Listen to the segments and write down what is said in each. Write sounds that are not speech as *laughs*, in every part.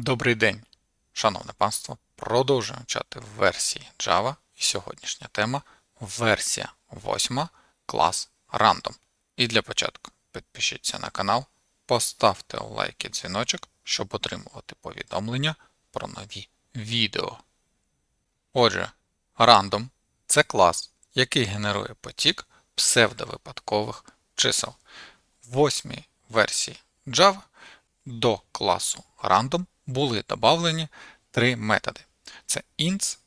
Добрий день, шановне панство. Продовжуємо вчати версії Java. І сьогоднішня тема версія 8 клас Random. І для початку підпишіться на канал, поставте лайк і дзвіночок, щоб отримувати повідомлення про нові відео. Отже, Random це клас, який генерує потік псевдовипадкових чисел. В восьмій версії Java до класу Random були додавлені три методи: це ints,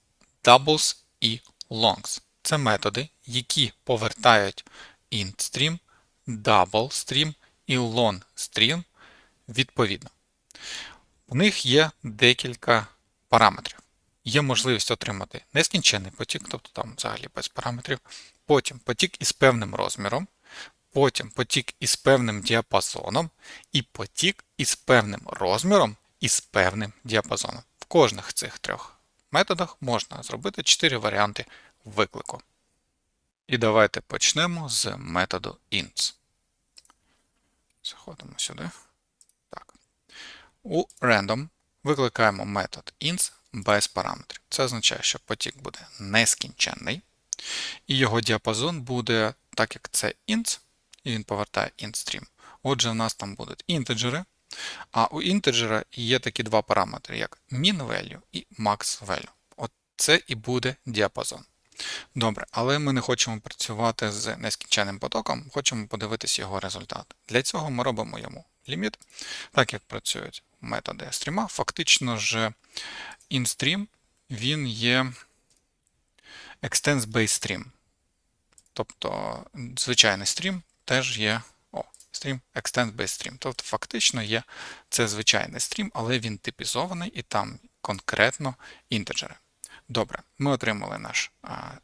doubles і longs. Це методи, які повертають int-stream, double-stream і long-stream відповідно. У них є декілька параметрів. Є можливість отримати нескінченний потік, тобто там взагалі без параметрів. Потім потік із певним розміром, потім потік із певним діапазоном, і потік із певним розміром і з певним діапазоном. В кожних цих трьох методах можна зробити 4 варіанти виклику. І давайте почнемо з методу ints. Заходимо сюди. Так. У random викликаємо метод ints без параметрів. Це означає, що потік буде нескінченний, і його діапазон буде, так як це ints, і він повертає int-stream. Отже, у нас там будуть інтеджери, а у інтеджера є такі два параметри, як min value і max value. От це і буде діапазон. Добре, але ми не хочемо працювати з нескінченним потоком, хочемо подивитися його результат. Для цього ми робимо йому ліміт, так як працюють методи стріма. Фактично ж instream він є extends base stream. Тобто звичайний стрім теж є стрім extend base stream. Тобто фактично є це звичайний стрім, але він типізований і там конкретно інтеджери. Добре, ми отримали наш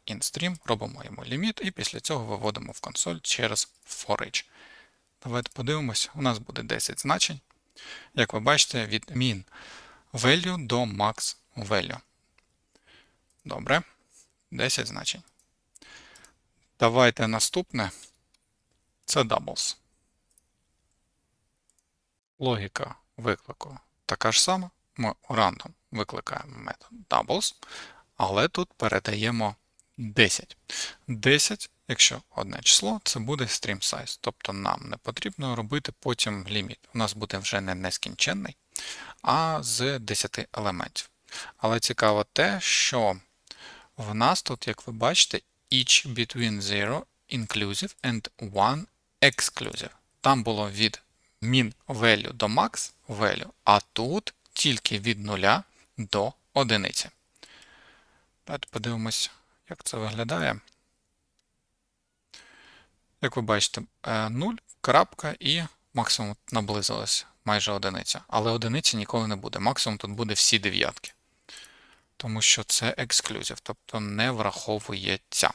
instream, робимо йому ліміт, і після цього виводимо в консоль через forEach. Давайте подивимось, у нас буде 10 значень. Як ви бачите, від min value до max value. Добре, 10 значень. Давайте наступне. Це doubles. Логіка виклику така ж сама. Ми random викликаємо метод doubles, але тут передаємо 10. 10, якщо одне число, це буде stream size. Тобто нам не потрібно робити потім ліміт. У нас буде вже не нескінченний, а з 10 елементів. Але цікаво те, що в нас тут, як ви бачите, each between 0 inclusive and 1 exclusive. Там було від min value до max value, а тут тільки від 0 до 1. Давайте подивимось, як це виглядає. Як ви бачите, 0, крапка і максимум наблизилось майже одиниця. Але одиниці ніколи не буде. Максимум тут буде всі дев'ятки. Тому що це ексклюзив, тобто не враховується.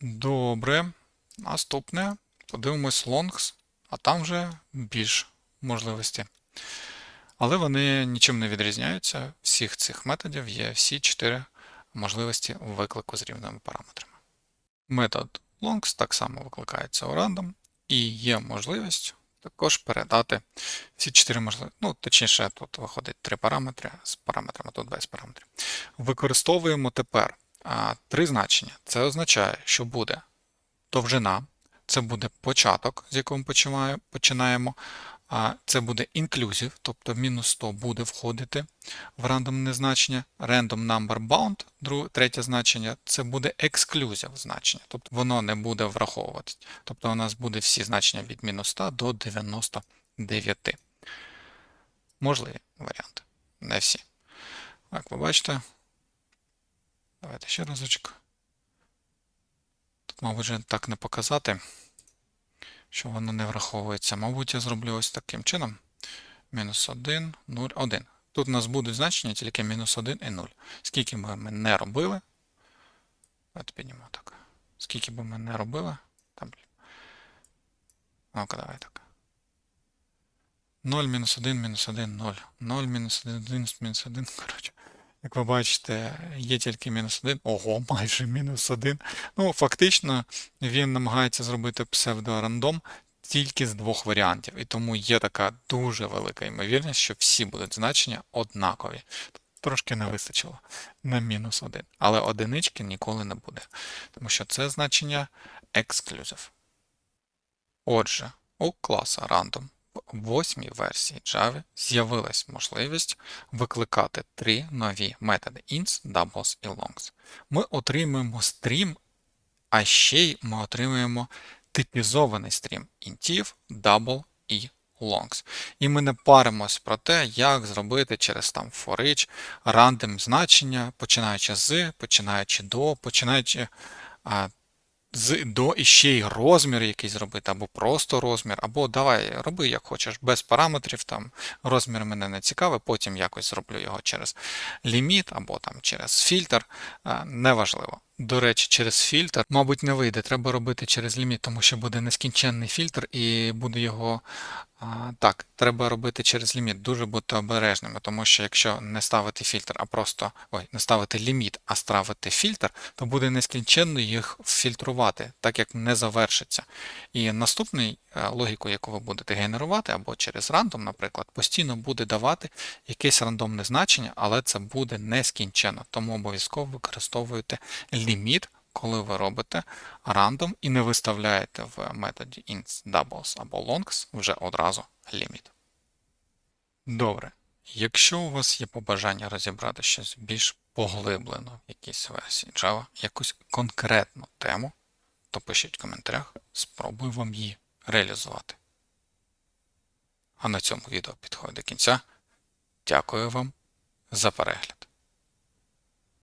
Добре. Наступне. Подивимось longs, а там вже більш можливості. Але вони нічим не відрізняються. Всіх цих методів є всі чотири можливості виклику з рівними параметрами. Метод longs так само викликається у random, і є можливість також передати всі чотири можливості. Ну, точніше, тут виходить три параметри з параметрами, тут без параметрів. Використовуємо тепер а, три значення. Це означає, що буде довжина, це буде початок, з якого ми починаємо. А це буде inclusive, тобто мінус 100 буде входити в рандомне значення. Random number bound, третє значення, це буде exclusive значення, тобто воно не буде враховуватись. Тобто у нас буде всі значення від мінус 100 до 99. Можливі варіанти. Не всі. Як ви бачите, давайте ще разочок. Тут, мабуть, вже так не показати що воно не враховується. Мабуть, я зроблю ось таким чином. Мінус 1, 0, 1. Тут у нас будуть значення тільки мінус 1 і 0. Скільки б ми не робили. Давайте піднімемо так. Скільки б ми не робили. Там. Ну-ка, давай так. 0, мінус 1, мінус 1, 0. 0, мінус 1, 1, мінус 1. Коротше. Як ви бачите, є тільки мінус 1. Ого, *laughs* майже мінус 1. Ну, фактично, він намагається зробити псевдорандом. тільки з двох варіантів, і тому є така дуже велика ймовірність, що всі будуть значення однакові. Трошки не вистачило на мінус 1. Але одинички ніколи не буде, тому що це значення exclusive. Отже, у класа в восьмій версії Java з'явилась можливість викликати три нові методи ints, doubles і longs. Ми отримуємо стрім, а ще й ми отримуємо типізований стрім інтів, double і longs. І ми не паримось про те, як зробити через там for each рандом значення, починаючи з, починаючи до, починаючи з до і ще й розмір якийсь зробити, або просто розмір, або давай роби як хочеш, без параметрів, там розмір мене не цікавий, потім якось зроблю його через ліміт або там через фільтр. Неважливо. До речі, через фільтр, мабуть, не вийде. Треба робити через ліміт, тому що буде нескінченний фільтр і буде його. А, так, треба робити через ліміт. Дуже бути обережними, тому що якщо не ставити фільтр, а просто ой, не ставити ліміт, а ставити фільтр, то буде нескінченно їх фільтрувати, так як не завершиться. І наступний е, логіку, яку ви будете генерувати, або через рандом, наприклад, постійно буде давати якесь рандомне значення, але це буде нескінченно. Тому обов'язково використовуєте ліміт, коли ви робите рандом і не виставляєте в методі ints, doubles або longs вже одразу ліміт. Добре. Якщо у вас є побажання розібрати щось більш поглиблено в якійсь версії Java, якусь конкретну тему, то пишіть в коментарях, спробую вам її реалізувати. А на цьому відео підходить до кінця. Дякую вам за перегляд.